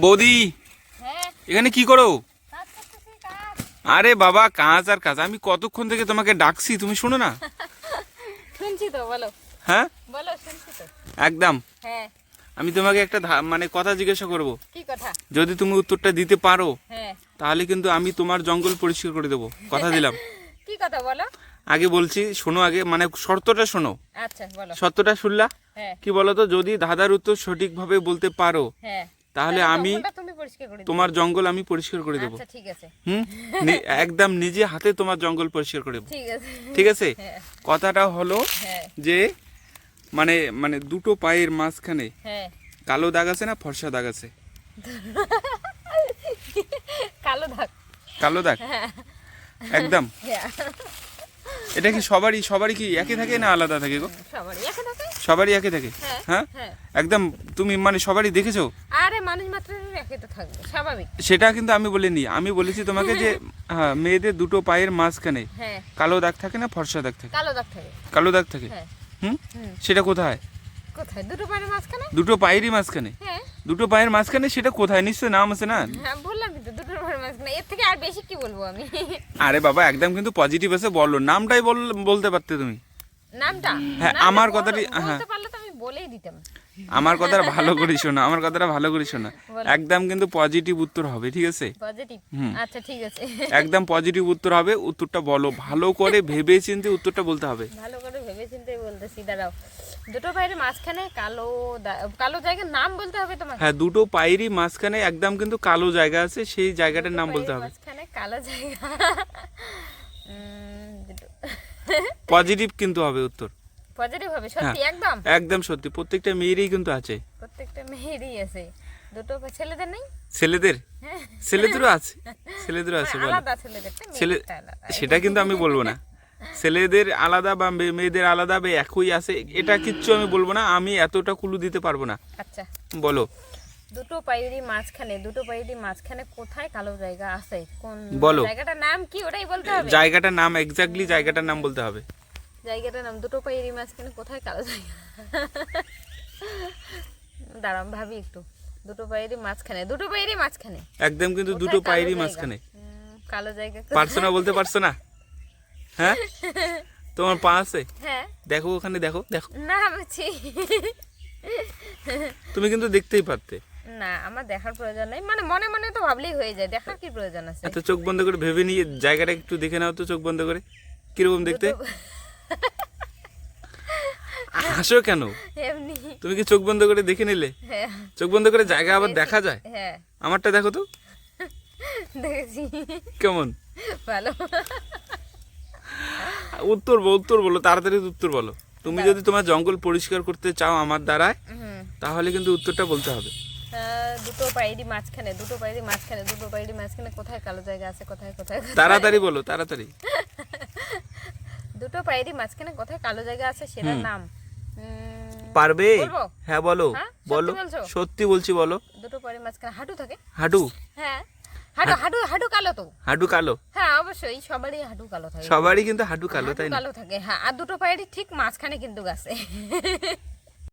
বৌদি হ্যাঁ। এখানে কি করো? আরে বাবা কাজ আর কাজ। আমি কতক্ষণ থেকে তোমাকে ডাকছি তুমি শোনো না। শুনছি তো বলো। হ্যাঁ? বলো শুনছি তো। একদম। হ্যাঁ। আমি তোমাকে একটা মানে কথা জিজ্ঞাসা করব। কি কথা? যদি তুমি উত্তরটা দিতে পারো হ্যাঁ। তাহলে কিন্তু আমি তোমার জঙ্গল পরিষ্কার করে দেবো। কথা দিলাম। কি কথা বলো? আগে বলছি শোনো আগে মানে শর্তটা শোনো। আচ্ছা বলো। শর্তটা শুনলা? হ্যাঁ। কি বলো তো যদি ধাঁধার উত্তর সঠিকভাবে বলতে পারো হ্যাঁ। তাহলে আমি তোমার জঙ্গল আমি পরিষ্কার করে দেবো। আচ্ছা ঠিক আছে। হুম? একদম নিজে হাতে তোমার জঙ্গল পরিষ্কার করে দেবো। ঠিক আছে। হ্যাঁ। কথাটা হলো হ্যাঁ। যে মানে মানে দুটো পায়ের মাঝখানে হ্যাঁ। কালো দাগ আছে না ফর্সা দাগ আছে? কালো দাগ। কালো দাগ? একদম। এটা কি সবারই সবারই কি একই থাকে না আলাদা থাকে গো? সবারই এখন থাকে? সবারই একই থাকে? হ্যাঁ হ্যাঁ? হ্যাঁ। একদম তুমি মানে সবারই দেখেছ? আরে মানুষ মাত্র একই তো থাকবে স্বাভাবিক। সেটা কিন্তু আমি বলিনি। আমি বলেছি তোমাকে যে হ্যাঁ মেয়েদের দুটো পায়ের মাঝখানে হ্যাঁ। কালো দাগ থাকে না ফর্সা দাগ থাকে? কালো দাগ থাকে। কালো দাগ থাকে? হ্যাঁ। হুম? সেটা কোথায়? কোথায়? দুটো পায়ের মাঝখানে? দুটো পায়েরই মাঝখানে? হ্যাঁ। দুটো পায়ের মাঝখানে সেটা কোথায়? নিশ্চয় নাম আছে না হ্যাঁ বললাম তো দুটো পায়ের মাঝখানে এর থেকে আর বেশি কি বলব আমি? আরে বাবা একদম কিন্তু পজিটিভ আছে বলল। নামটাই বল বলতে পারতে তুমি। নামটা? হ্যাঁ, আমার বল- কথাটি- হ্যাঁ। বলেই দিতাম। আমার কথাটা ভালো করে শোনো আমার কথাটা ভালো করে শোনো। একদম কিন্তু পজিটিভ উত্তর হবে ঠিক আছে? পজিটিভ আচ্ছা ঠিক আছে। একদম পজিটিভ উত্তর হবে উত্তরটা বলো। ভালো করে ভেবে চিন্তে উত্তরটা বলতে হবে। ভালো করে ভেবে চিন্তে বলতেছি দাঁড়াও। দুটো পায়ের মাঝখানে কালো কালো জায়গার নাম বলতে হবে তোমার হ্যাঁ দুটো পায়েরই মাঝখানে একদম কিন্তু কালো জায়গা আছে সেই জায়গাটার নাম বলতে হবে। মাঝখানে কালো জায়গা। পজিটিভ কিন্তু হবে উত্তর। পজিটিভ হবে সত্যি একদম? একদম সত্যি প্রত্যেকটা মেয়েরই কিন্তু আছে। প্রত্যেকটা মেয়েরই আছে। দুটো ছেলেদের নেই? ছেলেদের? হ্যাঁ। ছেলেদেরও আছে ছেলেদেরও আছে বলো। ছেলে সেটা কিন্তু আমি বলব না। ছেলেদের আলাদা বা মেয়েদের আলাদা বা একই আছে এটা কিচ্ছু আমি বলব না আমি এতটা কুলু দিতে পারব না। আচ্ছা। বলো। দুটো পায়েরই মাঝখানে দুটো পায়েরই মাঝখানে কোথায় কালো জায়গা আছে? কোন বলো। জায়গাটার নাম কি? ওটাই বলতে হবে। জায়গাটার নাম এক্স্যাক্টলি জায়গাটার নাম বলতে হবে। জায়গাটার নাম দুটো পায়েরই মাঝখানে কোথায় কালো জায়গা? দাঁড়াম ভাবি একটু। দুটো পায়েরই মাঝখানে দুটো পায়েরই মাঝখানে। একদম কিন্তু দুটো পায়েরই মাঝখানে। কালো জায়গা পারছ না বলতে পারছ না? হ্যাঁ? তোমার পা আছে? হ্যাঁ। দেখো ওখানে দেখো দেখো। না বুঝছি তুমি কিন্তু দেখতেই পারতে। না আমার দেখার প্রয়োজন নেই। মানে মনে মনে তো ভাবলেই হয়ে যায় দেখার কি প্রয়োজন আছে? এত চোখ বন্ধ করে ভেবে নিয়ে জায়গাটা একটু দেখে নাও তো চোখ বন্ধ করে। কীরকম দেখতে? হাসো কেন? এমনি। তুমি কি চোখ বন্ধ করে দেখে নিলে? হ্যাঁ। চোখ বন্ধ করে জায়গা আবার দেখা যায়? হ্যাঁ। আমারটা দেখো তো। দেখেছি। কেমন? ভালো। উত্তর বলো উত্তর বলো তাড়াতাড়ি উত্তর বলো। তুমি যদি তোমার জঙ্গল পরিষ্কার করতে চাও আমার দ্বারায় তাহলে কিন্তু উত্তরটা বলতে হবে। দুটো পায়েরই মাঝখানে দুটো পায়েরই মাঝখানে দুটো পায়েরই মাঝখানে কোথায় কালো জায়গা আছে কোথায় কোথায়? তাড়াতাড়ি বলো তাড়াতাড়ি। দুটো পায়েরই মাঝখানে কোথায় কালো জায়গা আছে সেটার নাম? পারবে? হ্যাঁ বলো। হ্যাঁ? বলো। সত্যি বলছি বলো। দুটো পায়ের মাঝখানে হাঁটু থাকে? হাঁটু? হ্যাঁ। হাঁটু হাঁটু হাঁটু কালো তো। হাঁটু কালো? হ্যাঁ অবশ্যই সবারই হাঁটু কালো থাকে। সবারই কিন্তু হাঁটু কালো তাই কালো থাকে হ্যাঁ আর দুটো পায়েরই ঠিক মাঝখানে কিন্তু গাছে